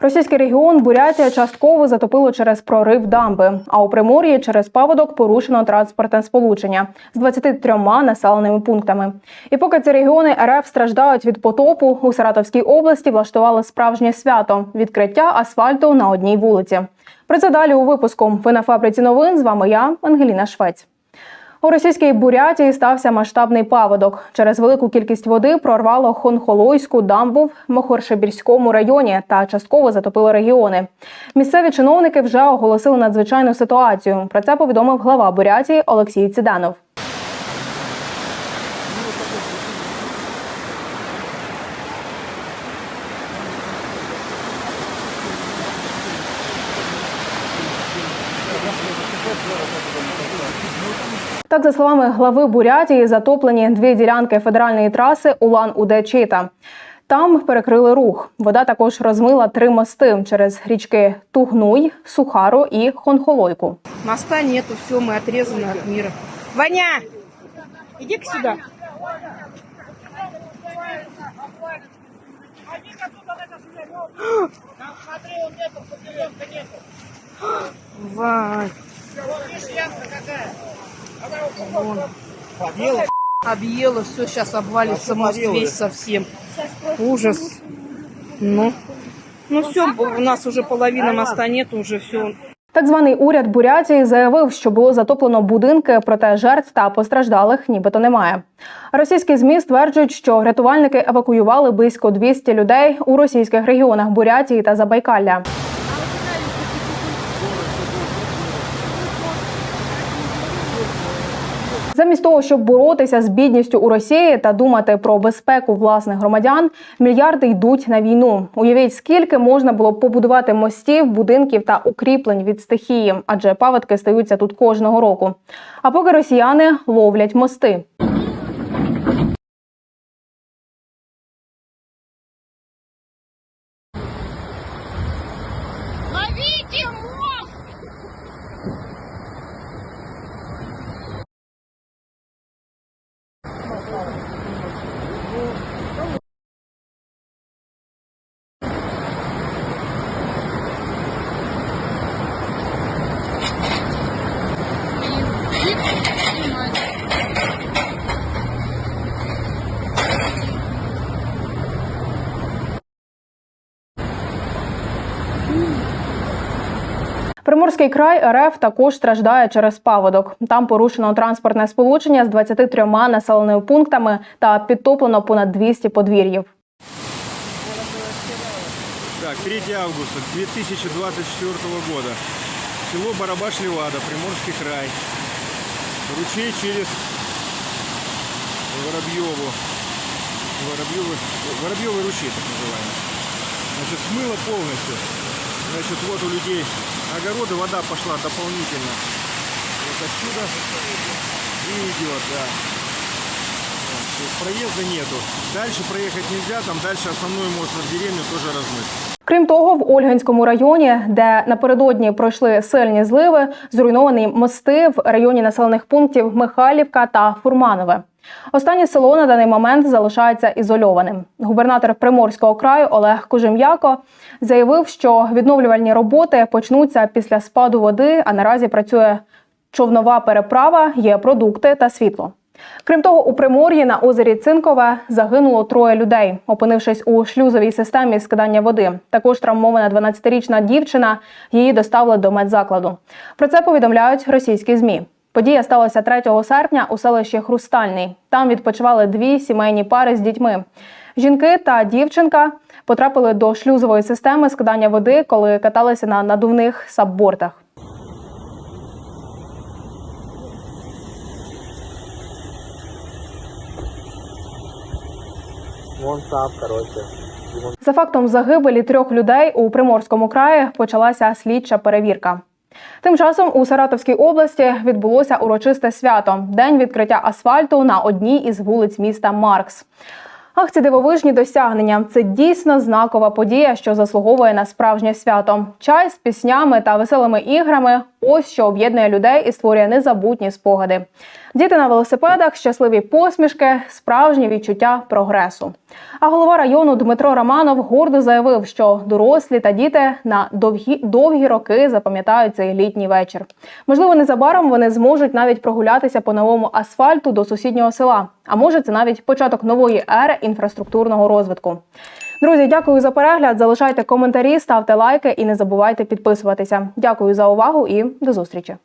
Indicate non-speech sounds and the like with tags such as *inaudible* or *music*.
Російський регіон Бурятія частково затопило через прорив дамби, а у Примор'ї через паводок порушено транспортне сполучення з 23 населеними пунктами. І поки ці регіони РФ страждають від потопу, у Саратовській області влаштували справжнє свято відкриття асфальту на одній вулиці. Про це далі у випуску. Ви на фабриці новин. З вами я, Ангеліна Швець. У російській Бурятії стався масштабний паводок. Через велику кількість води прорвало Хонхолойську дамбу в Мохоршебірському районі та частково затопило регіони. Місцеві чиновники вже оголосили надзвичайну ситуацію. Про це повідомив глава Бурятії Олексій Ціданов. Так, за словами глави Бурятії, затоплені дві ділянки федеральної траси Улан-Удэ-Чита. Там перекрили рух. Вода також розмила три мости через річки Тугнуй, Сухару і Хонхолойку. Моста нету, все, мы отрезаны от мира. Ваня, иди-ка сюда. *gasps* Вань. Вон. Объело, все, сейчас обвалится мост весь совсем. Ужас. Ну. Ну все, у нас уже половина моста нет, уже все. Так званий уряд Бурятії заявив, що було затоплено будинки, проте жертв та постраждалих нібито немає. Російські змі стверджують, що рятувальники евакуювали близько 200 людей у російських регіонах Бурятії та Забайкалля. Замість того, щоб боротися з бідністю у Росії та думати про безпеку власних громадян, мільярди йдуть на війну. Уявіть, скільки можна було б побудувати мостів, будинків та укріплень від стихії, адже паводки стаються тут кожного року. А поки росіяни ловлять мости. Приморський край РФ також страждає через паводок. Там порушено транспортне сполучення з 23 населеними пунктами та підтоплено понад 200 подвір'їв. Так, 3 августа 2024 года. Село Барабаш-Левада, Приморский край. Ручей через Воробьеву. Воробьевый, Воробьевый ручей, так называемый. Значит, смыло полностью. Значит, вот у людей огороды, вода пошла дополнительно. Вот отсюда и идет, да. Вот, проезда нету. Дальше проехать нельзя, там дальше основной мост на деревню тоже размыт. Крім того, в Ольганському районі, де напередодні пройшли сильні зливи, зруйновані мости в районі населених пунктів Михайлівка та Фурманове. Останнє село на даний момент залишається ізольованим. Губернатор Приморського краю Олег Кожем'яко заявив, що відновлювальні роботи почнуться після спаду води, а наразі працює човнова переправа, є продукти та світло. Крім того, у Примор'ї на озері Цинкове загинуло троє людей, опинившись у шлюзовій системі скидання води. Також травмована 12-річна дівчина. Її доставили до медзакладу. Про це повідомляють російські змі. Подія сталася 3 серпня у селищі Хрустальний. Там відпочивали дві сімейні пари з дітьми. Жінки та дівчинка потрапили до шлюзової системи скидання води, коли каталися на надувних саббортах. Вон сап, коротше. За фактом загибелі трьох людей у Приморському краї почалася слідча перевірка. Тим часом у Саратовській області відбулося урочисте свято день відкриття асфальту на одній із вулиць міста Маркс. Ах, ці дивовижні досягнення. Це дійсно знакова подія, що заслуговує на справжнє свято. Чай з піснями та веселими іграми ось що об'єднує людей і створює незабутні спогади. Діти на велосипедах, щасливі посмішки, справжнє відчуття прогресу. А голова району Дмитро Романов гордо заявив, що дорослі та діти на довгі довгі роки запам'ятають цей літній вечір. Можливо, незабаром вони зможуть навіть прогулятися по новому асфальту до сусіднього села. А може, це навіть початок нової ери інфраструктурного розвитку. Друзі, дякую за перегляд. Залишайте коментарі, ставте лайки і не забувайте підписуватися. Дякую за увагу і до зустрічі.